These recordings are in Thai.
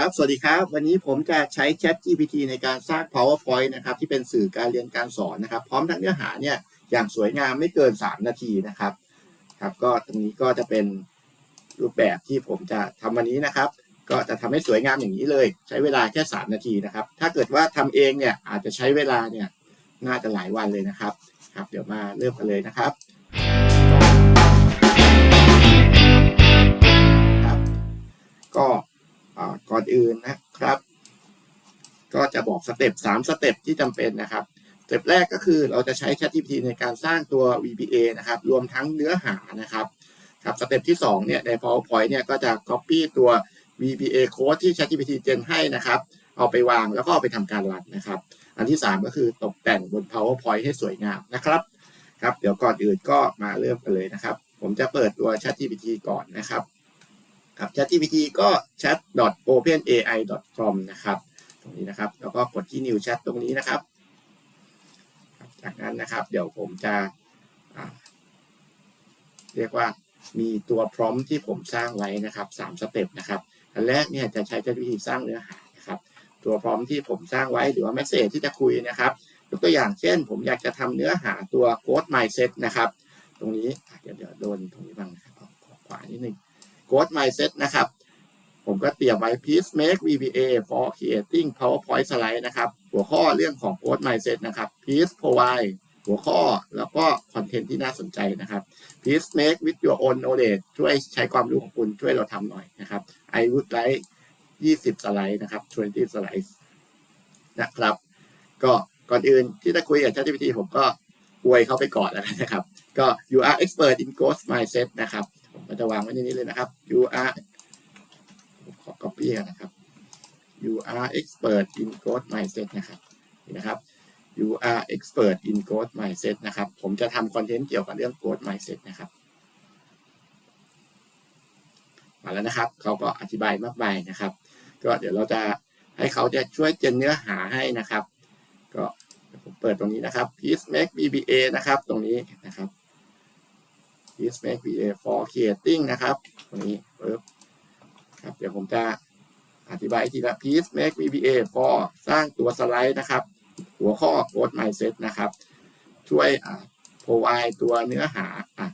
ครับ สวัสดีครับ วันนี้ผมจะใช้ Chat GPT ในการสร้าง PowerPoint นะครับที่เป็นสื่อการเรียนการสอนนะครับ พร้อมทั้งเนื้อหาเนี่ยอย่างสวยงามไม่เกิน 3 นาทีนะครับ ครับ ก็ตรงนี้ก็จะเป็นรูปแบบที่ผมจะทำวันนี้นะครับ ก็จะทำให้สวยงามอย่างนี้เลย ใช้เวลาแค่ 3 นาทีนะครับ ถ้าเกิดว่าทำเองเนี่ยอาจจะใช้เวลาเนี่ยน่าจะหลายวันเลยนะครับ ครับ เดี๋ยวมาเริ่มกันเลยนะครับครับ ก็ ก่อนอื่นนะครับ ก็จะบอกสเต็ป3สเต็ปที่จำเป็นนะครับสเต็ปแรกก็คือเราจะใช้ ChatGPT ในการสร้างตัว VBA นะครับ รวมทั้งเนื้อหานะครับครับสเต็ปที่2เนี่ยใน PowerPoint เนี่ยก็จะ Copy ตัว VBA code ที่ ChatGPT Gen ให้นะครับ เอาไปวางแล้วก็เอาไปทำการรันนะครับ อันที่ 3 ก็คือตกแต่งบน PowerPoint ให้สวยงามนะครับครับ เดี๋ยวก่อนอื่นก็มาเริ่มกันเลยนะครับ ผมจะเปิดตัว ChatGPT ก่อนนะครับ ครับ ChatGPT ก็ chat.openai.com นะครับ ตรงนี้นะครับ แล้วก็กดที่ New Chat ตรงนี้นะครับ จากนั้นนะครับ เดี๋ยวผมจะเรียกว่ามีตัวพร้อมที่ผมสร้างไว้นะครับสามสเต็ปนะครับ อันแรกเนี่ยจะใช้ ChatGPT สร้างเนื้อหานะครับ ตัวพร้อมที่ผมสร้างไว้หรือว่า message ที่จะคุยนะครับยกตัวอย่างเช่น ผมอยากจะทำเนื้อหาตัว code mindset นะครับ ตรงนี้เดี๋ยวเดี๋ยวโดนตรงนี้บ้างนะครับขอขวานิดนึง growth mindset นะครับ ผมก็เตรียมไว้ please make VBA for creating PowerPoint slide นะครับ หัวข้อเรื่องของ growth mindset นะครับ please provide หัวข้อแล้วก็คอนเทนต์ที่น่าสนใจนะครับ please make with your own knowledge ช่วยใช้ความรู้ของคุณช่วยเราทำหน่อยนะครับ I would like 20 สไลด์นะครับ20 สไลด์นะครับ ก็ก่อนอื่นที่จะคุยกับ ChatGPT ผมก็อวยเขาไปก่อนแล้วนะครับ ก็ you are expert in growth mindset นะครับ ผมก็จะวางไว้ในนี้เลยนะครับ you are ขอ copy นะครับ you are expert in growth mindset นะครับนี่นะครับ you are expert in growth mindset นะครับ ผมจะทำคอนเทนต์เกี่ยวกับเรื่อง growth mindset นะครับ มาแล้วนะครับ เขาก็อธิบายมากมายนะครับ ก็เดี๋ยวเราจะให้เขาจะช่วยเจนเนื้อหาให้นะครับ ก็ผมเปิดตรงนี้นะครับ please make VBA นะครับ ตรงนี้นะครับ please make VA for creating นะครับตรงนี้ปึ๊บครับเดี๋ยวผมจะอธิบายทีละ please make VBA for สร้างตัวสไลด์นะครับ หัวข้อ code mindset นะครับ ช่วยอ่า provide ตัวเนื้อหาอะ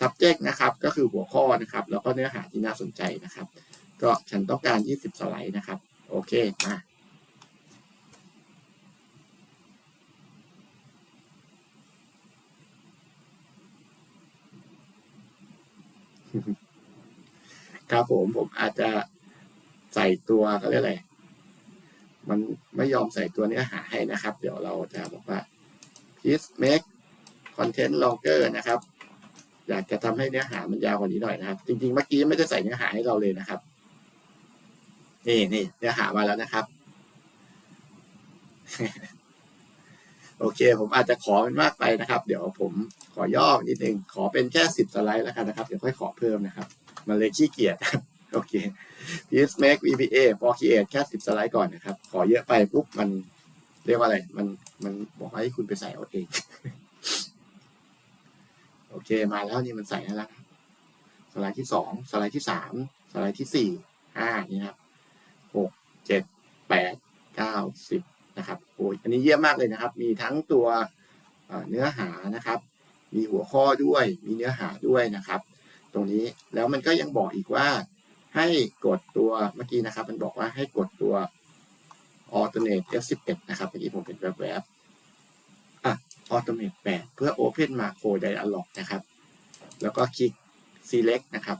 subject นะครับ ก็คือหัวข้อนะครับ แล้วก็เนื้อหาที่น่าสนใจนะครับ ก็ฉันต้องการ 20 สไลด์นะครับ โอเคมา ครับผมผมอาจจะใส่ตัวเขาเรียกอะไร มันไม่ยอมใส่ตัวเนื้อหาให้นะครับ เดี๋ยวเราจะบอกว่า please make content longer นะครับ อยากจะทำให้เนื้อหามันยาวกว่านี้หน่อยนะครับ จริงๆ เมื่อกี้ไม่ได้ใส่เนื้อหาให้เราเลยนะครับ นี่นี่เนื้อหามาแล้วนะครับ โอเค ผมอาจจะขอมันมากไปนะครับ เดี๋ยวผมขอย่อนิดนึงขอเป็นแค่สิบสไลด์แล้วกันนะครับ เดี๋ยวค่อยขอเพิ่มนะครับ มันเลยขี้เกียจครับโอเค please make VBA for create แค่สิบสไลด์ก่อนนะครับ ขอเยอะไปปุ๊บมันเรียกว่าอะไร มันมันบอกให้คุณไปใส่เอาเอง โอเค มาแล้วนี่มันใส่แล้วสไลด์ที่สองสไลด์ที่สามสไลด์ที่สี่ห้านี่ครับหกเจ็ดแปดเก้าสิบนะครับโอ้ยอันนี้เยี่ยมมากเลยนะครับ มีทั้งตัวเนื้อหานะครับ มีหัวข้อด้วย มีเนื้อหาด้วยนะครับ ตรงนี้แล้วมันก็ยังบอกอีกว่า ให้กดตัวเมื่อกี้นะครับ มันบอกว่าให้กดตัว alternate F11 นะครับเมื่อกี้ผมเป็นแวบๆอะ automate 8 เพื่อ open macro dialog นะครับ แล้วก็คลิก select นะครับ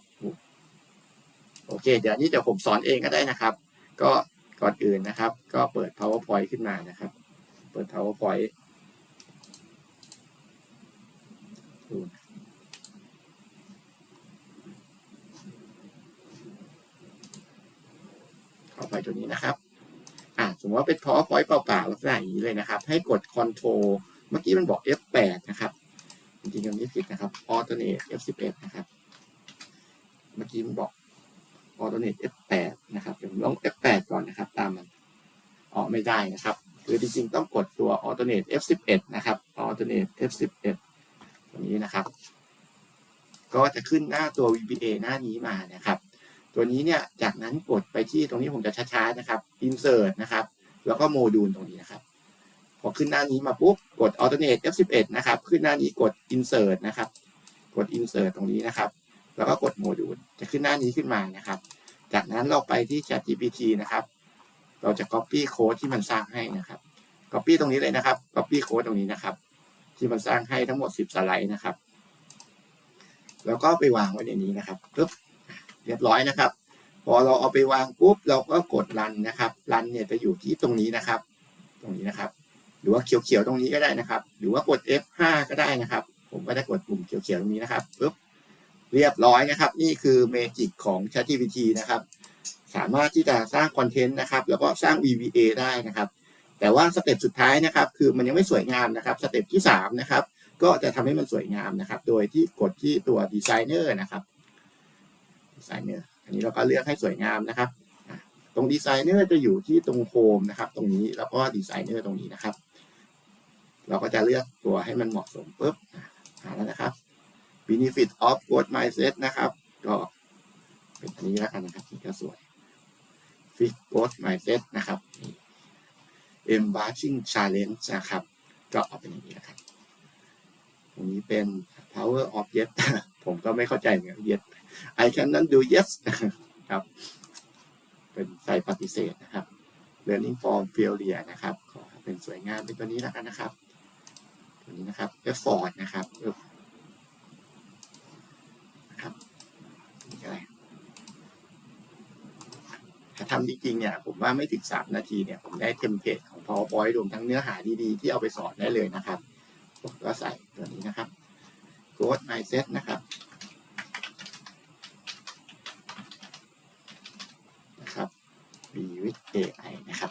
โอเค เดี๋ยวนี้เดี๋ยวผมสอนเองก็ได้นะครับ ก็ก่อนอื่นนะครับ ก็เปิด powerpoint ขึ้นมานะครับ เปิด powerpoint เข้า ตัวนี้นะครับอะสมมติว่าเป็น powerpoint เปล่าๆลักษณะอย่างนี้เลยนะครับ ให้กด control เมื่อกี้มันบอก F8 นะครับ จริงๆตรงนี้ผิดนะครับ alternate F11 นะครับ เมื่อกี้มันบอก alternate F8 นะครับเดี๋ยวผมลอง F8 ก่อนนะครับ ตามมันอ๋อไม่ได้นะครับ คือจริงๆต้องกดตัว alternate F11 นะครับ alternate F11 ตรงนี้นะครับ ก็จะขึ้นหน้าตัว VBA หน้านี้มานะครับ ตัวนี้เนี่ยจากนั้นกดไปที่ตรงนี้ผมจะช้าๆนะครับ insert นะครับ แล้วก็โมดูลตรงนี้นะครับ พอขึ้นหน้านี้มาปุ๊บกด alternate F11 นะครับ ขึ้นหน้านี้กด insert นะครับ กด insert ตรงนี้นะครับ แล้วก็กดโมดูลจะขึ้นหน้านี้ขึ้นมานะครับ จากนั้นเราไปที่ ChatGPT นะครับ เราจะ copy code ที่มันสร้างให้นะครับ copy ตรงนี้เลยนะครับ copy code ตรงนี้นะครับ ที่มันสร้างให้ทั้งหมด 10 สไลด์นะครับ แล้วก็ไปวางไว้ในนี้นะครับปึ๊บ เรียบร้อยนะครับ พอเราเอาไปวางปุ๊บเราก็กดรันนะครับรันเนี่ยจะอยู่ที่ตรงนี้นะครับ ตรงนี้นะครับ หรือว่าเขียวๆตรงนี้ก็ได้นะครับ หรือว่ากด F5 ก็ได้นะครับ ผมก็จะกดปุ่มเขียวๆตรงนี้นะครับปึ๊บเรียบร้อยนะครับ นี่คือเมจิกของ ChatGPT นะครับ สามารถที่จะสร้างคอนเทนต์นะครับ แล้วก็สร้าง VBA ได้นะครับ แต่ว่าสเต็ปสุดท้ายนะครับ คือมันยังไม่สวยงามนะครับสเต็ปที่3นะครับก็จะทำให้มันสวยงามนะครับ โดยที่กดที่ตัวดีไซเนอร์นะครับ ดีไซเนอร์อันนี้เราก็เลือกให้สวยงามนะครับ ตรงดีไซเนอร์จะอยู่ที่ตรงโฮมนะครับ ตรงนี้แล้วก็ดีไซเนอร์ตรงนี้นะครับ เราก็จะเลือกตัวให้มันเหมาะสมปุ๊บหาแล้วนะครับ benefit of growth mindset นะครับ ก็เป็นอันนี้แล้วกันนะครับนี่ก็สวย fix growth mindset นะครับ embarking challenge นะครับ ก็เอาเป็นอย่างนี้นะครับตรงนี้เป็น power of yes ผมก็ไม่เข้าใจเหมือนกัน yes I cannot do yes ครับ เป็นใส่ปฏิเสธนะครับ learning from failure นะครับ ขอเป็นสวยงามเป็นตัวนี้แล้วกันนะครับ ตัวนี้นะครับ effort นะครับนะครับนี่อะไรถ้าทำจริงๆเนี่ยผมว่าไม่ถึงสามนาทีเนี่ย ผมได้เทมเพลตของ PowerPoint รวมทั้งเนื้อหาดีๆ ที่เอาไปสอนได้เลยนะครับ ผมก็ใส่ตัวนี้นะครับ growth mindset นะครับนะครับ b with AI นะครับ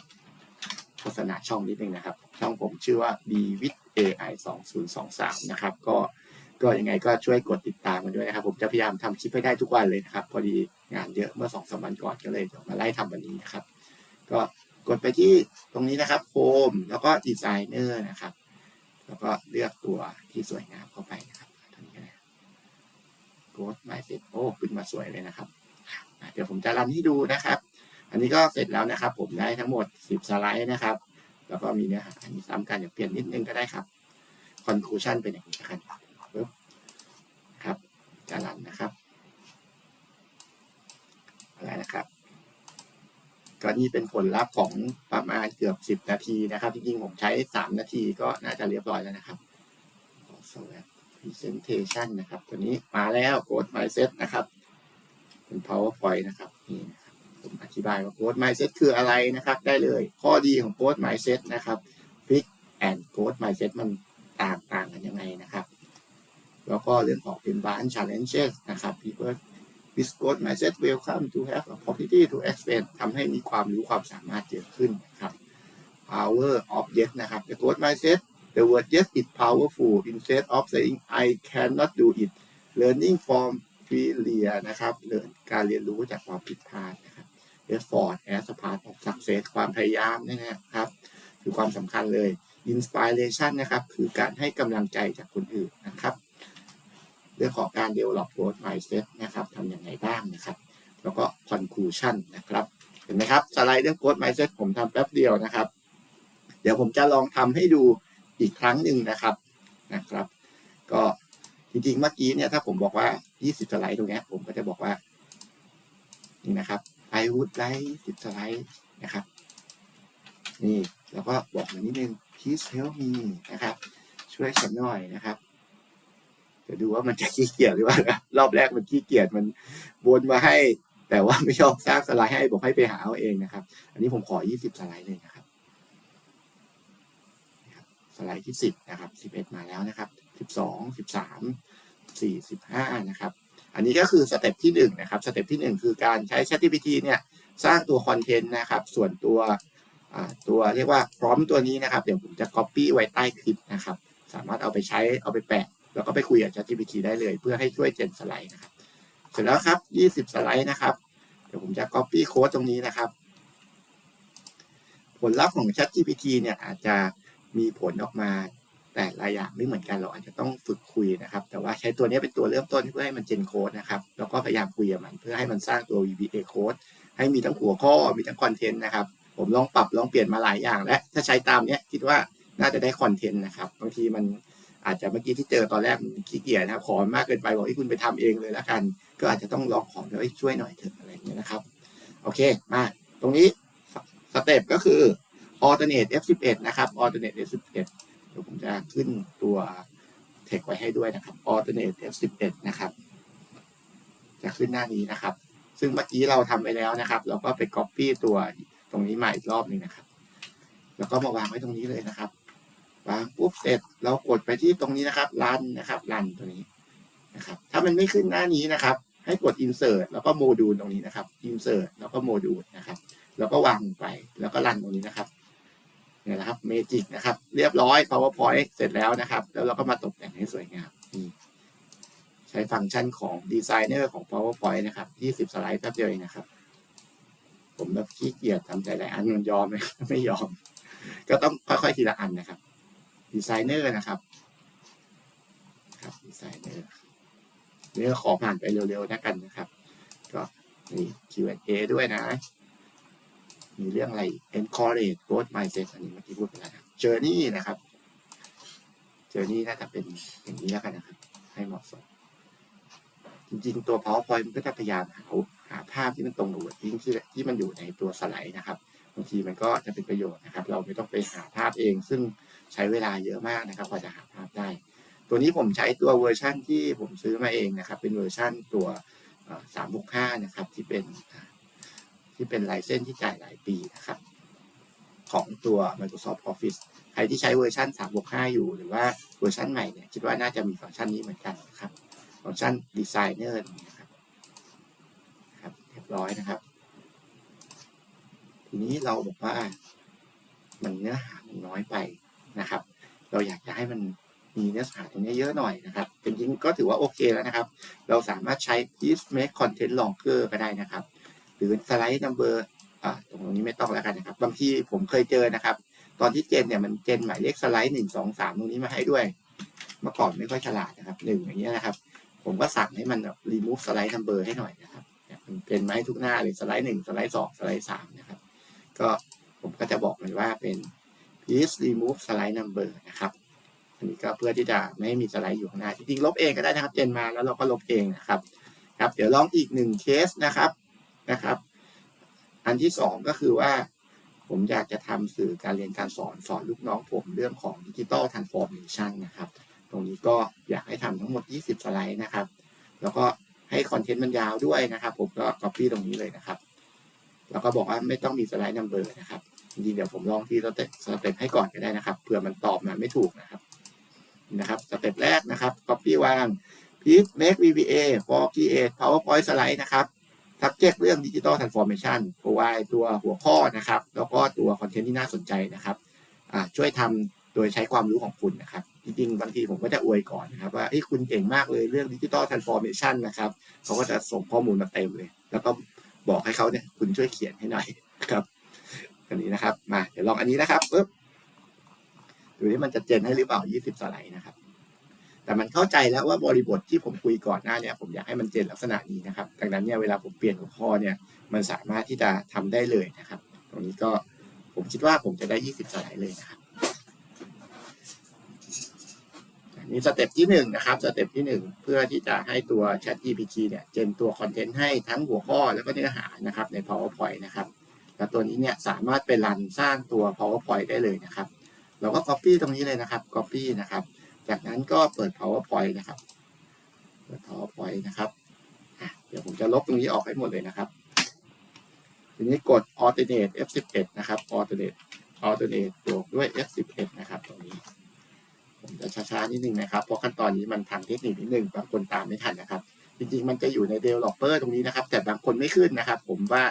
โฆษณาช่องนิดนึงนะครับ ช่องผมชื่อว่า b with AI 2023 นะครับ ก็ก็ยังไงก็ช่วยกดติดตามกันด้วยนะครับ ผมจะพยายามทำคลิปให้ได้ทุกวันเลยนะครับ พอดีงานเยอะเมื่อสองสามวันก่อนก็เลยเดี๋ยวมาไล่ทำวันนี้นะครับ ก็กดไปที่ตรงนี้นะครับ Home แล้วก็ดีไซเนอร์นะครับ แล้วก็เลือกตัวที่สวยงามเข้าไปนะครับ โกดไมเสร็จโอ้ขึ้นมาสวยเลยนะครับ เดี๋ยวผมจะรันให้ดูนะครับ อันนี้ก็เสร็จแล้วนะครับ ผมได้ทั้งหมด 10 สไลด์นะครับ แล้วก็มีเนื้อหาอันนี้ซ้ำกันเดี๋ยวเปลี่ยนนิดนึงก็ได้ครับ conclusion เป็นอย่างนี้นะครับปึ๊บครับจะรันนะครับอะไรนะครับก็นี่เป็นผลลัพธ์ของประมาณเกือบ10นาทีนะครับ จริงๆผมใช้3นาทีก็น่าจะเรียบร้อยแล้วนะครับสวย presentation นะครับ ตัวนี้มาแล้ว Code Mindset นะครับ เป็น PowerPoint นะครับนี่นะครับผมอธิบายว่า Code Mindset คืออะไรนะครับ ได้เลย ข้อดีของ Code Mindset นะครับ Fix and Code Mindset มันต่างต่างกันยังไงนะครับ แล้วก็เรื่องของเป็น Branch Challenges นะครับ People with Code Mindset welcome to have a opportunity to explain ทำให้มีความรู้ความสามารถเยอะขึ้นนะครับ Power of Yes นะครับ The Code Mindset the word yes is powerful instead of saying I cannot do it learning from failure นะครับเรียนการเรียนรู้จากความผิดพลาดนะครับ effort as a part of success ความพยายามนะครับ คือความสำคัญเลย inspiration นะครับ คือการให้กำลังใจจากคนอื่นนะครับ เรื่องของการ develop growth mindset นะครับทำยังไงบ้างนะครับ แล้วก็ conclusion นะครับ เห็นไหมครับ สไลด์เรื่อง growth mindset ผมทำแป๊บเดียวนะครับ เดี๋ยวผมจะลองทำให้ดู อีกครั้งหนึ่งนะครับนะครับ ก็จริงๆเมื่อกี้เนี่ยถ้าผมบอกว่า 20 สไลด์ตรงนี้ผมก็จะบอกว่านี่นะครับ I would like 10 สไลด์นะครับ นี่แล้วก็บอกมานิดนึง please help me นะครับ ช่วยฉันหน่อยนะครับจะดูว่ามันจะขี้เกียจหรือเปล่ารอบแรกมันขี้เกียจมันวนมาให้ แต่ว่าไม่ชอบสร้างสไลด์ให้บอกให้ไปหาเอาเองนะครับ อันนี้ผมขอ 20 สไลด์เลยนะครับ สไลด์ที่ 10 นะครับ 11 มาแล้วนะครับ 12 13 4 15 นะครับ อันนี้ก็คือสเต็ปที่ 1 นะครับ สเต็ปที่ 1 คือการใช้ ChatGPT เนี่ยสร้างตัวคอนเทนต์นะครับ ส่วนตัวตัวเรียกว่าพร้อมตัวนี้นะครับ เดี๋ยวผมจะ Copy ไว้ใต้คลิปนะครับ สามารถเอาไปใช้เอาไปแปะ แล้วก็ไปคุยกับ ChatGPT ได้เลย เพื่อให้ช่วยเจนสไลด์นะครับ เสร็จแล้วครับ 20 สไลด์นะครับ เดี๋ยวผมจะ Copy โค้ดตรงนี้นะครับ ผลลัพธ์ของ ChatGPT เนี่ยอาจจะ มีผลออกมาแต่ละอย่างไม่เหมือนกันเราอาจจะต้องฝึกคุยนะครับ แต่ว่าใช้ตัวนี้เป็นตัวเริ่มต้นเพื่อให้มันเจนโค้ดนะครับแล้วก็พยายามคุยกับมันเพื่อให้มันสร้างตัว VBA โค้ดให้มีทั้งหัวข้อมีทั้งคอนเทนต์นะครับ ผมลองปรับลองเปลี่ยนมาหลายอย่าง และถ้าใช้ตามเนี้ยคิดว่าน่าจะได้คอนเทนต์นะครับบางทีมันอาจจะเมื่อกี้ที่เจอตอนแรกมันขี้เกียจนะครับขอมากเกินไปบอกให้คุณไปทำเองเลยแล้วกัน ก็อาจจะต้องลองขอแล้วช่วยหน่อยเถอะอะไรอย่างเงี้ยนะครับ โอเคมาตรงนี้สเต็ปก็คือ alternate F11 นะครับ alternate F11 เดี๋ยวผมจะขึ้นตัวเทคไว้ให้ด้วยนะครับ alternate F11 นะครับ จะขึ้นหน้านี้นะครับ ซึ่งเมื่อกี้เราทำไปแล้วนะครับ เราก็ไป copy ตัวตรงนี้มาอีกรอบหนึ่งนะครับ แล้วก็มาวางไว้ตรงนี้เลยนะครับ วางปุ๊บเสร็จเรากดไปที่ตรงนี้นะครับ รันนะครับ รันตัวนี้นะครับ ถ้ามันไม่ขึ้นหน้านี้นะครับ ให้กด insert แล้วก็โมดูลตรงนี้นะครับ insert แล้วก็โมดูลนะครับ แล้วก็วางลงไป แล้วก็รันตรงนี้นะครับ เนี่ยนะครับ Magic นะครับ เรียบร้อย PowerPoint เสร็จแล้วนะครับ แล้วเราก็มาตกแต่งให้สวยงามนี่ใช้ฟังก์ชันของดีไซเนอร์ของ PowerPoint นะครับ20สไลด์แป๊บเดียวเองนะครับ ผมแบบขี้เกียจทำใจหลายอันมันยอมไหมไม่ยอม ก็ต้องค่อยๆทีละอันนะครับดีไซเนอร์นะครับ ครับดีไซเนอร์เนี่ก็ขอผ่านไปเร็วๆนะกันนะครับ ก็มี Q&A ด้วยนะ มีเรื่องอะไร encourage growth mindset อันนี้เมื่อกี้พูดไปแล้วนะครับ journey นะครับ journey น่าจะเป็นอย่างนี้แล้วกันนะครับ ให้เหมาะสม จริงๆ ตัว powerpoint มันก็จะพยายามหาหาภาพที่มันตรงกับ wording ที่ที่มันอยู่ในตัวสไลด์นะครับบางทีมันก็จะเป็นประโยชน์นะครับ เราไม่ต้องไปหาภาพเอง ซึ่งใช้เวลาเยอะมากนะครับกว่าจะหาภาพได้ ตัวนี้ผมใช้ตัวเวอร์ชั่นที่ผมซื้อมาเองนะครับ เป็นเวอร์ชั่นตัวสามหกห้านะครับ ที่เป็น ที่เป็นลายเส้นที่จ่ายหลายปีนะครับ ของตัว Microsoft Office ใครที่ใช้เวอร์ชัน365อยู่ หรือว่าเวอร์ชันใหม่เนี่ยคิดว่าน่าจะมีฟังก์ชันนี้เหมือนกันนะครับ ฟังก์ชัน Designer นะครับครับเรียบร้อยนะครับ ทีนี้เราบอกว่ามันเนื้อหามันน้อยไปนะครับ เราอยากจะให้มันมีเนื้อหาตรงนี้เยอะหน่อยนะครับจริงๆก็ถือว่าโอเคแล้วนะครับ เราสามารถใช้ please make content longer ก็ได้นะครับ รือสไลด์ number อ่าตรงนี้ไม่ต้องแล้วกันนะครับ บางทีผมเคยเจอนะครับ ตอนที่เจนเนี่ยมันเจนหมายเลขสไลด์หนึ่งสองสามตรงนี้มาให้ด้วย เมื่อก่อนไม่ค่อยฉลาดนะครับหนึ่งอย่างเงี้ยนะครับ ผมก็สั่งให้มัน remove สไลด์ number ให้หน่อยนะครับเป็นมาให้ทุกหน้าเลยสไลด์หนึ่งสไลด์สองสไลด์สามนะครับ ก็ผมก็จะบอกมันว่าเป็น please remove slide number นะครับอันนี้ก็เพื่อที่จะไม่ให้มีสไลด์อยู่ข้างหน้าจริงๆลบเองก็ได้นะครับ เจนมาแล้วเราก็ลบเองนะครับ ครับ เดี๋ยวลองอีกหนึ่งเคสนะครับ นะครับ อันที่สองก็คือว่า ผมอยากจะทำสื่อการเรียนการสอนสอนลูกน้องผมเรื่องของดิจิตอลทรานส์ฟอร์เมชันนะครับ ตรงนี้ก็อยากให้ทำทั้งหมด 20 สไลด์นะครับ แล้วก็ให้คอนเทนต์มันยาวด้วยนะครับ ผมก็ copy ตรงนี้เลยนะครับ แล้วก็บอกว่าไม่ต้องมีสไลด์นัมเบอร์นะครับจริงเดี๋ยวผมลองที่สเต็ปสเต็ปให้ก่อนก็ได้นะครับเผื่อมันตอบมาไม่ถูกนะครับนะครับสเต็ปแรกนะครับ copy วาง please make VBA for create PowerPoint slide นะครับ subject เรื่อง Digital Transformation provide ตัวหัวข้อนะครับ แล้วก็ตัวคอนเทนต์ที่น่าสนใจนะครับช่วยทำโดยใช้ความรู้ของคุณนะครับ จริงๆ บางทีผมก็จะอวยก่อนนะครับว่าคุณเก่งมากเลยเรื่อง Digital Transformation นะครับเขาก็จะส่งข้อมูลมาเต็มเลย แล้วก็บอกให้เขาเนี่ยคุณช่วยเขียนให้หน่อยนะครับอันนี้นะครับ มาเดี๋ยวลองอันนี้นะครับปึ๊บดูนี่มันจะเจนให้หรือเปล่า 20 สไลด์นะครับ แต่มันเข้าใจแล้วว่าบริบทที่ผมคุยก่อนหน้าเนี่ยผมอยากให้มันเจนลักษณะนี้นะครับ ดังนั้นเนี่ยเวลาผมเปลี่ยนหัวข้อเนี่ยมันสามารถที่จะทำได้เลยนะครับ ตรงนี้ก็ผมคิดว่าผมจะได้ 20สไลด์เลยนะครับนี่สเต็ปที่หนึ่งนะครับสเต็ปที่หนึ่งเพื่อที่จะให้ตัว Chat GPT เนี่ยเจนตัวคอนเทนต์ให้ทั้งหัวข้อแล้วก็เนื้อหานะครับใน PowerPoint นะครับแล้วตัวนี้เนี่ยสามารถไปรันสร้างตัว PowerPoint ได้เลยนะครับ เราก็ Copy ตรงนี้เลยนะครับ Copy นะครับ จากนั้นก็เปิด PowerPoint นะครับ เปิด PowerPoint นะครับ เดี๋ยวผมจะลบตรงนี้ออกให้หมดเลยนะครับ ทีนี้กด Alternate F11 นะครับ Alternate Alternate บวกด้วย F11 นะครับตรงนี้ ผมจะช้าๆนิดนึงนะครับ เพราะขั้นตอนนี้มันทางเทคนิคนิดนึงบางคนตามไม่ทันนะครับ จริงๆ มันจะอยู่ใน Developer ตรงนี้นะครับ แต่บางคนไม่ขึ้นนะครับ ผมว่า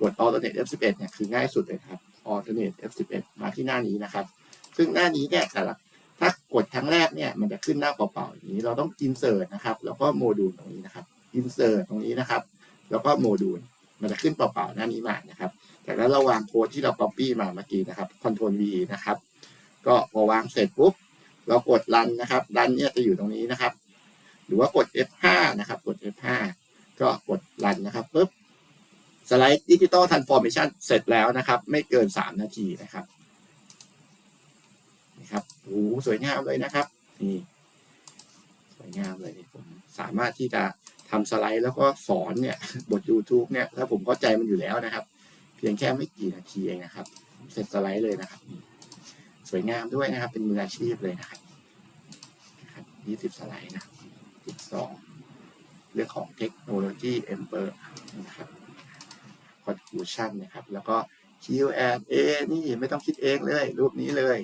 กด Alternate F11 เนี่ยคือง่ายสุดเลยครับ Alternate F11 มาที่หน้านี้นะครับ ซึ่งหน้านี้เนี่ยแต่ละ กดครั้งแรกเนี่ยมันจะขึ้นหน้าเปล่าๆอย่างนี้เราต้อง insert นะครับ แล้วก็โมดูลตรงนี้นะครับ insert ตรงนี้นะครับ แล้วก็โมดูลมันจะขึ้นเปล่าๆหน้านี้มานะครับจากนั้นเราวางโค้ดที่เรา copy มาเมื่อกี้นะครับ Ctrl V นะครับ ก็พอวางเสร็จปุ๊บเรากดรันนะครับรันเนี่ยจะอยู่ตรงนี้นะครับ หรือว่ากด F5 นะครับ กด F5 ก็กดรันนะครับปุ๊บสไลด์ดิจิตอลทันฟอร์เมชันเสร็จแล้วนะครับ ไม่เกิน 3 นาทีนะครับ ครับโอ้โหสวยงามเลยนะครับนี่สวยงามเลยผมสามารถที่จะทำสไลด์แล้วก็สอนเนี่ยบท YouTube เนี่ยถ้าผมเข้าใจมันอยู่แล้วนะครับ เพียงแค่ไม่กี่นาทีเองนะครับ เสร็จสไลด์เลยนะครับ สวยงามด้วยนะครับ เป็นมืออาชีพเลยนะครับยี่สิบสไลด์นะครับสิบสองเรื่องของเทคโนโลยีเอ็มเบอร์นะครับคอนฟูชันนะครับ แล้วก็ Q&A นี่ไม่ต้องคิดเองเลย รูปนี้เลย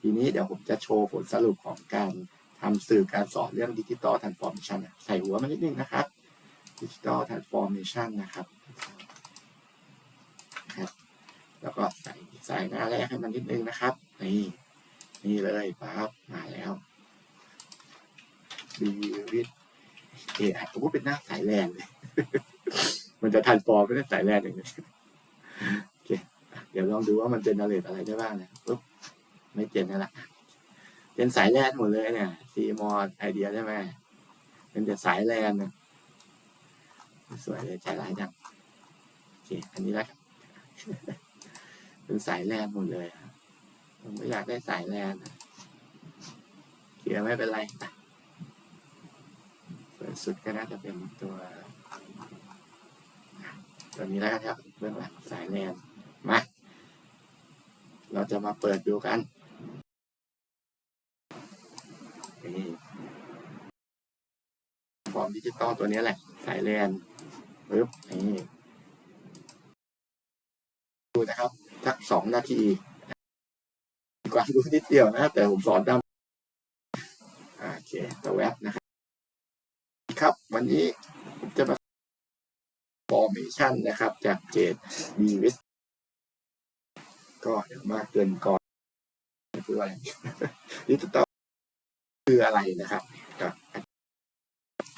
ทีนี้เดี๋ยวผมจะโชว์ผลสรุปของการทำสื่อการสอนเรื่องดิจิตอลทันฟอร์มชันใส่หัวมานิดนึงนะครับดิจิตอลทันฟอร์มชันนะครับครับแล้วก็ใส่ใส่หน้าแรกให้มันนิดนึงนะครับ นี่นี่เลยปั๊บมาแล้วดีวิทเอะผมก็เป็นหน้าสายแลนเลย มันจะทันฟอร์มไม่ได้สายแลนอย่างนี้โอเคเดี๋ยวลองดูว่ามันเจเนเรตอะไรได้บ้างนะปุ๊บ ไม่เจนนั่แหละ เป็นสายแลนหมดเลยเนี่ยซีมอไอเดียใช่ไหมเป็นแต่สายแลนนะสวยเลยใจร้ายจังโอเคอันนี้แล้วกันเป็นสายแลนหมดเลยผมไม่อยากได้สายแลนเขียไม่เป็นไรส่วนสุดก็น่าจะเป็นตัวตัวนี้แล้วกันครับเบื้องหลังสายแลนมา เราจะมาเปิดดูกัน นี่ฟอร์มดิจิตอลตัวนี้แหละ สายแลนปึ๊บนี่ดูนะครับสักสองนาทีมีความรู้นิดเดียวนะ แต่ผมสอนตามโอเคตัวแว็บนะครับ ครับ วันนี้ผมจะมา formation นะครับ จากเจดดีวิสก็เดี๋ยวมากเกินก่อนคืออะไรดิจิตอล คืออะไรนะครับ กับ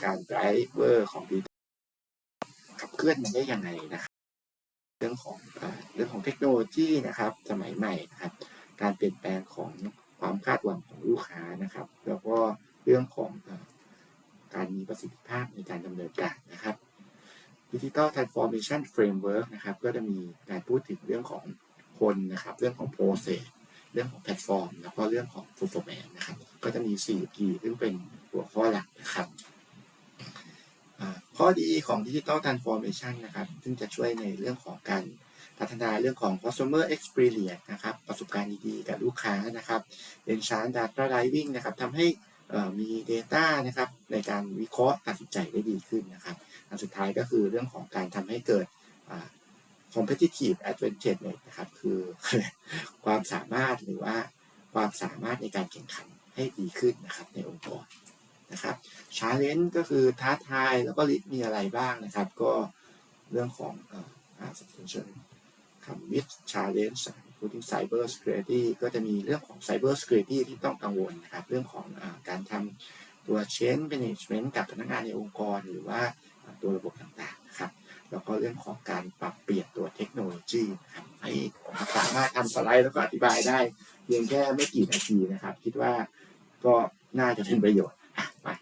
การไดรเวอร์ของดิจิตอลขับเคลื่อนมันได้ยังไงนะครับเรื่องของเรื่องของเทคโนโลยีนะครับ สมัยใหม่นะครับ การเปลี่ยนแปลงของความคาดหวังของลูกค้านะครับ แล้วก็เรื่องของอการมีประสิทธิภาพในการดำเนินการนะครับ Digital Transformation Framework นะครับ ก็จะมีการพูดถึงเรื่องของคนนะครับ เรื่องของ process เรื่องของแพลตฟอร์ม แล้วก็เรื่องของ performance นะครับ ก็จะมี 4 P ซึ่งเป็นหัวข้อหลักนะครับข้อดีของ Digital Transformation นะครับ ซึ่งจะช่วยในเรื่องของการพัฒนาเรื่องของ customer experience นะครับ ประสบการณ์ดีๆกับลูกค้านะครับ enhance data driving นะครับทำให้มี Data นะครับในการวิเคราะห์ตัดสินใจได้ดีขึ้นนะครับ อันสุดท้ายก็คือเรื่องของการทำให้เกิด competitive advantage เนี่ยนะครับ คือความสามารถหรือว่าความสามารถในการแข่งขันให้ดีขึ้นนะครับในองค์กรนะครับ challenge ก็คือท้าทายแล้วก็มีอะไรบ้างนะครับ ก็เรื่องของอ่อ substantial คำ with challenge including cyber security ก็จะมีเรื่องของ cyber security ที่ต้องกังวลนะครับ เรื่องของอการทำตัว change management กับพนักงานในองค์กร หรือว่าตัวระบบต่าง แล้วก็เรื่องของการปรับเปลี่ยนตัวเทคโนโลยีนะครับให้สามารถทำสไลด์แล้วก็อธิบายได้ เพียงแค่ไม่กี่นาทีนะครับ คิดว่าก็น่าจะเป็นประโยชน์อะมา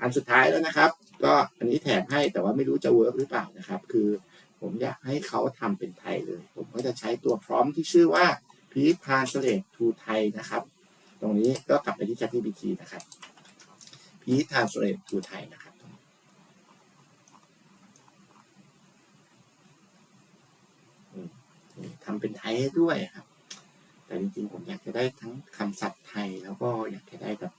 อันสุดท้ายแล้วนะครับ ก็อันนี้แถมให้แต่ว่าไม่รู้จะเวิร์กหรือเปล่านะครับ คือผมอยากให้เขาทำเป็นไทยเลย ผมก็จะใช้ตัวพร้อมที่ชื่อว่า please translate to Thai นะครับ ตรงนี้ก็กลับไปที่ ChatGPT นะครับ please translate to Thai นะครับ ทำเป็นไทยให้ด้วยครับ แต่จริงๆผมอยากจะได้ทั้งคำศัพท์ไทย แล้วก็อยากจะได้แบบ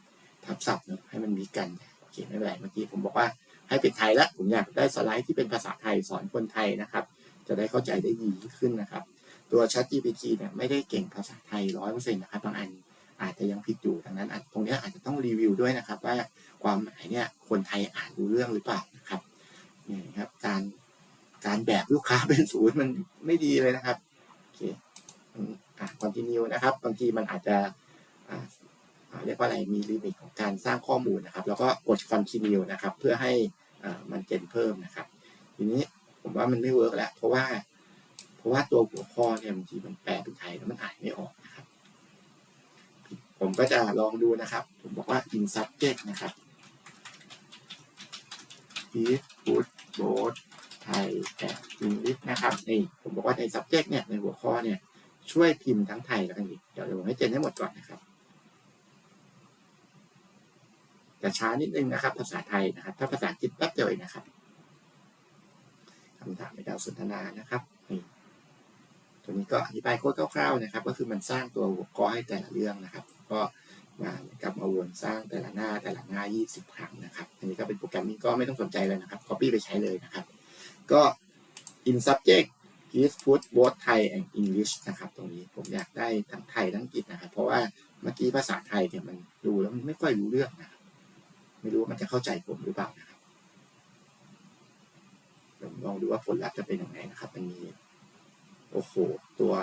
ทับศัพท์เนอะให้มันมีกันโอเคไม่เป็นไรเมื่อกี้ผมบอกว่าให้เป็นไทยแล้วผมอยากได้สไลด์ที่เป็นภาษาไทยสอนคนไทยนะครับ จะได้เข้าใจได้ดีขึ้นนะครับ ตัว Chat GPT เนี่ยไม่ได้เก่งภาษาไทยร้อยเปอร์เซ็นต์นะครับบางอันอาจจะยังผิดอยู่ดังนั้นตรงนี้อาจจะต้องรีวิวด้วยนะครับ ว่าความหมายเนี่ยคนไทยอ่านรู้เรื่องหรือเปล่านะครับนี่ครับการการแบบลูกค้าเป็นศูนย์มันไม่ดีเลยนะครับ เคอะ continue นะครับ บางทีมันอาจจะเรียกว่าอะไรมีลิมิตของการสร้างข้อมูลนะครับ แล้วก็กด continue นะครับ เพื่อให้มันเจนเพิ่มนะครับ ทีนี้ผมว่ามันไม่เวิร์กแล้ว เพราะว่า เพราะว่าตัวหัวข้อเนี่ยบางทีมันแปลเป็นไทยแล้วมันอ่านไม่ออกนะครับผิดผมก็จะลองดูนะครับ ผมบอกว่า in subject นะครับ is good both Thai and English นะครับนี่ผมบอกว่าใน subject เนี่ยในหัวข้อเนี่ยช่วยพิมพ์ทั้งไทยและอังกฤษเดี๋ยวผมให้เจนให้หมดก่อนนะครับจะช้านิดนึงนะครับ ภาษาไทยนะครับ ถ้าภาษาอังกฤษแป๊บเดียวเองนะครับคำถามในดาวสนทนานะครับนี่ตัวนี้ก็อธิบายโค้ดคร่าวๆนะครับ ก็คือมันสร้างตัวหัวข้อให้แต่ละเรื่องนะครับ ก็มาเหมือนกับมาวนสร้างแต่ละหน้าแต่ละหน้า 20 ครั้งนะครับ อันนี้ก็เป็นโปรแกรมนี้ก็ไม่ต้องสนใจเลยนะครับ copy ไปใช้เลยนะครับ ก็ in subject please put both Thai and English นะครับ ตรงนี้ผมอยากได้ทั้งไทยทั้งอังกฤษนะครับ เพราะว่าเมื่อกี้ภาษาไทยเนี่ยมันดูแล้วมันไม่ค่อยรู้เรื่องนะครับ ไม่รู้ว่ามันจะเข้าใจผมหรือเปล่านะครับลองดูว่าผลลัพธ์จะเป็นยังไงนะครับมันมีโอ้โห ตัว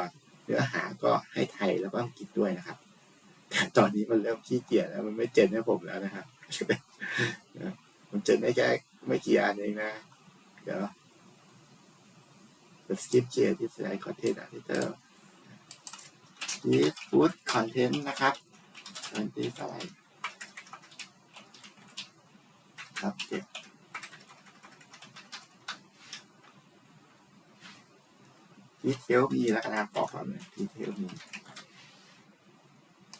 เนื้อหาก็ให้ไทยแล้วก็อังกฤษด้วยนะครับ แต่ตอนนี้มันเริ่มขี้เกียจแล้วมันไม่เจนให้ผมแล้วนะครับมันเจนได้แค่ไม่กี่อันเองนะ เดี๋ยว the skip เ here ที่ slide content editor นี่ put content นะครับ content สไลด์ครับเจ็บดีเทลมีแล้วกันนะบอกก่อนเลยดีเทลมี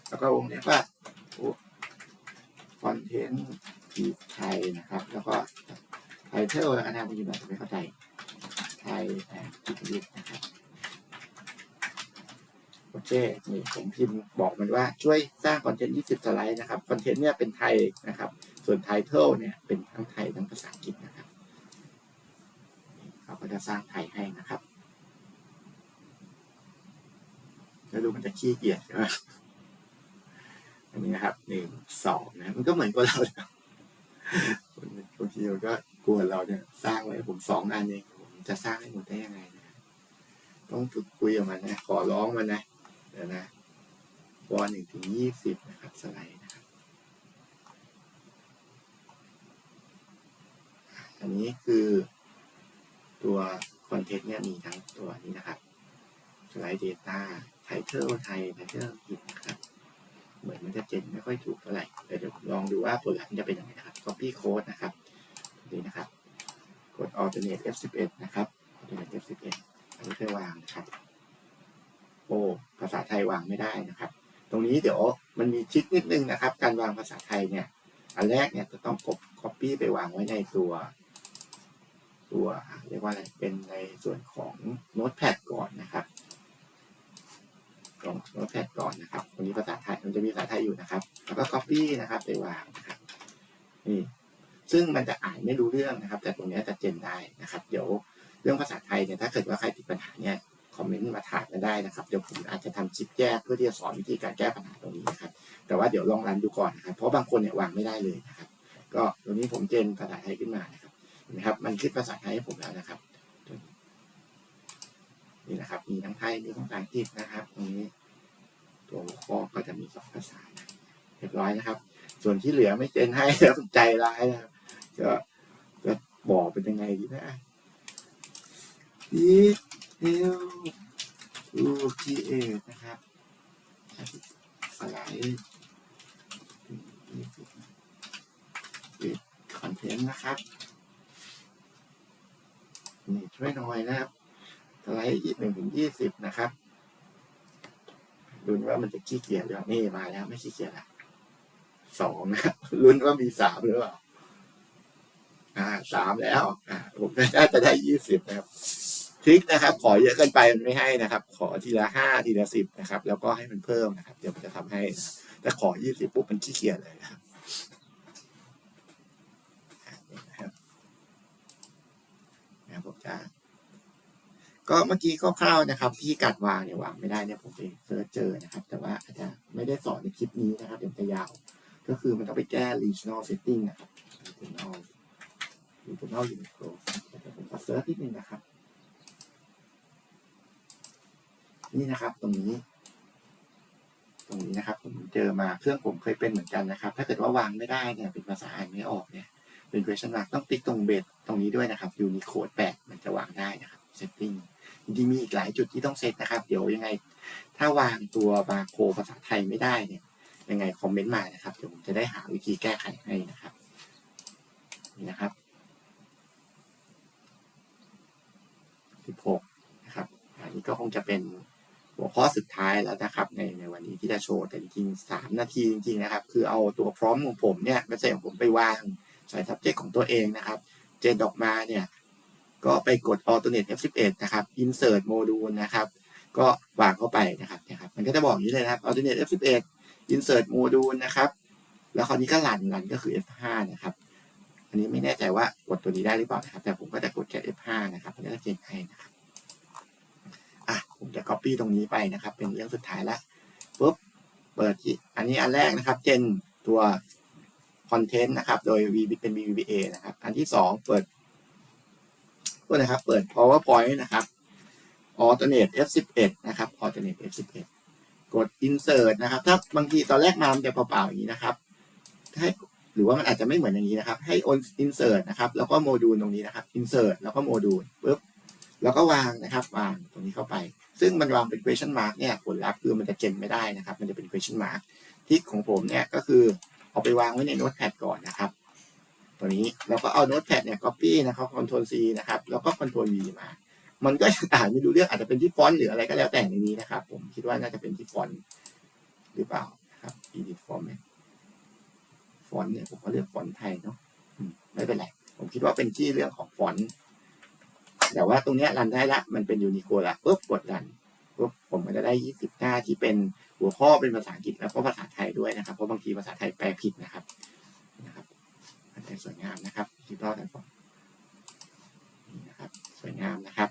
แล้วก็วงเล็บว่าคอนเทนต์ทีไทยนะครับ แล้วก็ไทเทลแล้วกันนะครับคุณอาจจะไม่เข้าใจ ไทยนด์อังกฤษนะครับโอเคนี่ผมพิมพ์บอกมันว่าช่วยสร้างคอนเทนต์20สไลด์นะครับคอนเทนต์เนี่ยเป็นไทยนะครับ ส่วนไทเทลเนี่ยเป็นทั้งไทยทั้งภาษาอังกฤษนะครับเขาก็จะสร้างไทยให้นะครับแล้วดูมันจะขี้เกียจใช่ไหมอันนี้นะครับหนึ่งสองนะมันก็เหมือนกับเราบางทีเราก็กลัวเราเนี่ย สร้างไว้ผมสองอันเอง จะสร้างให้หมดได้ยังไงนะต้องฝึกคุยกับมันนะ ขอร้องมันนะเดี๋ยวนะวอหนึ่งถึงยี่สิบนะครับสไลด์นะครับ อันนี้คือตัวคอนเทนต์เนี่ยมีทั้งตัวนี้นะครับสไลด์ Data ไทเทลไทยไทเทลอังกฤษนะครับ เหมือนมันจะเจนไม่ค่อยถูกเท่าไหร่เดี๋ยวลองดูว่าผลลัพธ์มันจะเป็นยังไงนะครับ copy code นะครับ นี่นะครับ กด alternate F11 นะครับ alternate F11 อันนี้เพื่อวางนะครับโอ้ภาษาไทยวางไม่ได้นะครับ ตรงนี้เดี๋ยวมันมีทริคนิดนึงนะครับ การวางภาษาไทยเนี่ย อันแรกเนี่ยจะต้องกด copy ไปวางไว้ในตัว ตัวเรียกว่าอะไร เป็นในส่วนของ notepad ก่อนนะครับลง notepad ก่อนนะครับ ตรงนี้ภาษาไทยมันจะมีภาษาไทยอยู่นะครับ แล้วก็ copy นะครับไปวางนะครับ นี่ ซึ่งมันจะอ่านไม่รู้เรื่องนะครับ แต่ตรงนี้จะเจนได้นะครับ เดี๋ยวเรื่องภาษาไทยเนี่ยถ้าเกิดว่าใครติดปัญหาเนี่ยคอมเมนต์มาถามกันได้นะครับเดี๋ยวผมอาจจะทำคลิปแยกเพื่อที่จะสอนวิธีการแก้ปัญหาตรงนี้นะครับ แต่ว่าเดี๋ยวลองรันดูก่อนนะครับ เพราะบางคนเนี่ยวางไม่ได้เลยนะครับ ก็ตรงนี้ผมเจนภาษาไทยขึ้นมานะครับนะครับ มันคิดภาษาไทยให้ผมแล้วนะครับนี่นะครับ มีทั้งไทยมีภาษาอังกฤษนะครับตรงนี้ ตัวหัวข้อก็จะมีสองภาษานะเรียบร้อยนะครับ ส่วนที่เหลือไม่เจนให้แล้วใจร้ายนะครับ ก็จะบอกเป็นยังไงดีนะดีเทลทูคีเอนะครับสไลด์ปิดคอนเทนต์นะครับ นี่ช่วยหน่อยนะครับสไลด์ยี่หนึ่งถึงยี่สิบนะครับ ลุ้นว่ามันจะขี้เกียจหรือเปล่านี่มาแล้วไม่ขี้เกียจละสองนะครับลุ้นว่ามีสามหรือเปล่า อ่าสามแล้วอ่าผมน่าจะได้ยี่สิบนะครับทริคนะครับ ขอเยอะเกินไปมันไม่ให้นะครับ ขอทีละห้าทีละสิบนะครับ แล้วก็ให้มันเพิ่มนะครับ เดี๋ยวมันจะทำให้นะแต่ขอยี่สิบปุ๊บมันขี้เกียจเลยนะครับนะครับผมจะก็เมื่อกี้คร่าวๆนะครับ ที่การวางเนี่ยวางไม่ได้เนี่ยผมไปเซิร์ชเจอนะครับ แต่ว่าอาจจะไม่ได้สอนในคลิปนี้นะครับ เดี๋ยวจะยาว ก็คือมันต้องไปแก้ regional setting นะครับ regional regional Unicro ผมขอเซิร์ชนิดนึงนะครับ นี่นะครับตรงนี้ ตรงนี้นะครับ ผมเจอมาเครื่องผมเคยเป็นเหมือนกันนะครับ ถ้าเกิดว่าวางไม่ได้เนี่ยเป็นภาษาอ่านไม่ออกเนี่ยเป็น question mark ต้องติ๊กตรงเบสตรงนี้ด้วยนะครับ Unicode 8 มันจะวางได้นะครับ setting จริงๆมีอีกหลายจุดที่ต้องเซตนะครับ เดี๋ยวยังไง ถ้าวางตัวบาร์โคภาษาไทยไม่ได้เนี่ย ยังไงคอมเมนต์มานะครับ เดี๋ยวผมจะได้หาวิธีแก้ไขให้นะครับ นี่นะครับ 16นะครับอันนี้ก็คงจะเป็นหัวข้อสุดท้ายแล้วนะครับในในวันนี้ที่จะโชว์แต่จริงๆสามนาทีจริงๆนะครับ คือเอาตัวพร้อมของผมเนี่ยไม่ใช่ของผมไปวางใส่ subject ของตัวเองนะครับ เจนออกมาเนี่ยก็ไปกด alternate F11 นะครับ insert module นะครับ ก็วางเข้าไปนะครับนะครับ มันก็จะบอกอย่างนี้เลยนะครับ alternate F11 insert module นะครับ แล้วคราวนี้ก็หลันลันก็คือ F5 นะครับ อันนี้ไม่แน่ใจว่ากดตัวนี้ได้หรือเปล่านะครับ แต่ผมก็จะกดแค่ F5 นะครับมันก็จะเก่งให้นะครับอะผมจะ copy ตรงนี้ไปนะครับ เป็นเรื่องสุดท้ายแล้วปุ๊บเปิดที่อันนี้อันแรกนะครับเจนตัว content นะครับ โดย V เป็น VBA นะครับ อันที่สองเปิดก็นะครับ เปิด PowerPoint นะครับ alternate F11 นะครับ alternate F11 กด insert นะครับ ถ้าบางทีตอนแรกมามันจะเปล่าๆอย่างนี้นะครับ ให้ หรือว่ามันอาจจะไม่เหมือนอย่างนี้นะครับ ให้ on insert นะครับ แล้วก็โมดูลตรงนี้นะครับ insert แล้วก็โมดูลปุ๊บแล้วก็วางนะครับวางตรงนี้เข้าไป ซึ่งมันวางเป็น question mark เนี่ยผลลัพธ์คือมันจะเจนไม่ได้นะครับ มันจะเป็น question mark ที่ของผมเนี่ยก็คือเอาไปวางไว้ใน notepad ก่อนนะครับ ตัวนี้เราก็เอา notepad เนี่ย copy นะครับ control C นะครับ แล้วก็ control V มา มันก็อ่านไม่รู้เรื่องอาจจะเป็นที่ฟอนต์หรืออะไรก็แล้วแต่ในนี้นะครับ ผมคิดว่าน่าจะเป็นที่ฟอนต์หรือเปล่านะครับ edit format ฟ อนต์เนี่ยผมก็เลือกฟอนต์ไทยเนาะไม่เป็นไร ผมคิดว่าเป็นที่เรื่องของฟอนต์แต่ว่าตรงนี้รันได้ละ มันเป็นยูนิโคละปุ๊บกดรันปุ๊บผมก็จะได้20หน้าที่เป็นหัวข้อเป็นภาษาอังกฤษแล้วก็ภาษาไทยด้วยนะครับ เพราะบางทีภาษาไทยแปลผิดนะครับนะครับอันนี้สวยงามนะครับดิจิทัลแพลตฟอร์มนี่นะครับ สวยงามนะครับ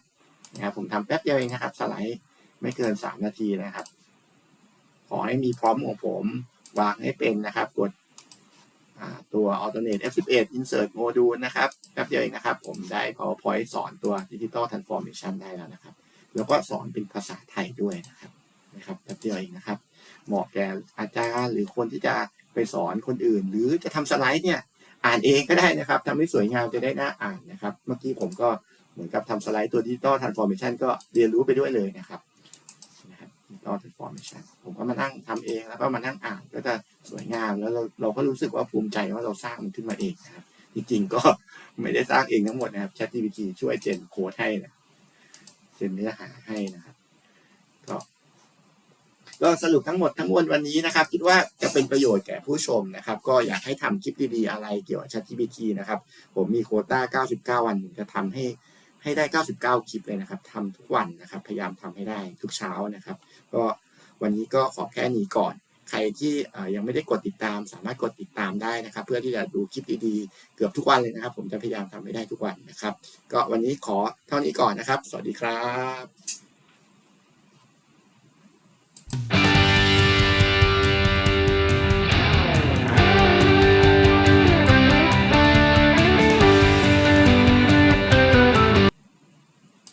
นะครับผมทำแป๊บเดียวเองนะครับ สไลด์ไม่เกิน3นาทีนะครับ ขอให้มีพร้อมของผมวางให้เป็นนะครับ กด ตัว alternate F11 insert module นะครับแป๊บเดียวเองนะครับ ผมได้ PowerPoint สอนตัว digital transformation ได้แล้วนะครับ แล้วก็สอนเป็นภาษาไทยด้วยนะครับนะครับแป๊บเดียวเองนะครับ เหมาะแก่อาจารย์หรือคนที่จะไปสอนคนอื่น หรือจะทำสไลด์เนี่ยอ่านเองก็ได้นะครับทำให้สวยงามจะได้น่าอ่านนะครับ เมื่อกี้ผมก็เหมือนกับทำสไลด์ตัว digital transformation ก็เรียนรู้ไปด้วยเลยนะครับ นะครับ digital transformation ผมก็มานั่งทำเองแล้วก็มานั่งอ่านก็จะสวยงามแล้วเราเราก็รู้สึกว่าภูมิใจว่าเราสร้างมันขึ้นมาเองนะครับจริงๆก็ไม่ได้สร้างเองทั้งหมดนะครับ ChatGPT ช่วยเจนโค้ดให้นะเจนเนื้อหาให้นะครับก็ก็สรุปทั้งหมดทั้งมวลวันนี้นะครับ คิดว่าจะเป็นประโยชน์แก่ผู้ชมนะครับ ก็อยากให้ทำคลิปดีๆอะไรเกี่ยวกับ ChatGPT นะครับ ผมมีโควต้า 99 วันผมจะทำให้ ให้ได้ 99 คลิปเลยนะครับทำทุกวันนะครับ พยายามทำให้ได้ทุกเช้านะครับ ก็วันนี้ก็ขอแค่นี้ก่อน ใครที่ยังไม่ได้กดติดตาม สามารถกดติดตามได้นะครับ เพื่อที่จะดูคลิปดีๆ เกือบทุกวันเลยนะครับ ผมจะพยายามทำให้ได้ทุกวันนะครับ ก็วันนี้ขอเท่านี้ก่อนนะครับ สวัสดีครับ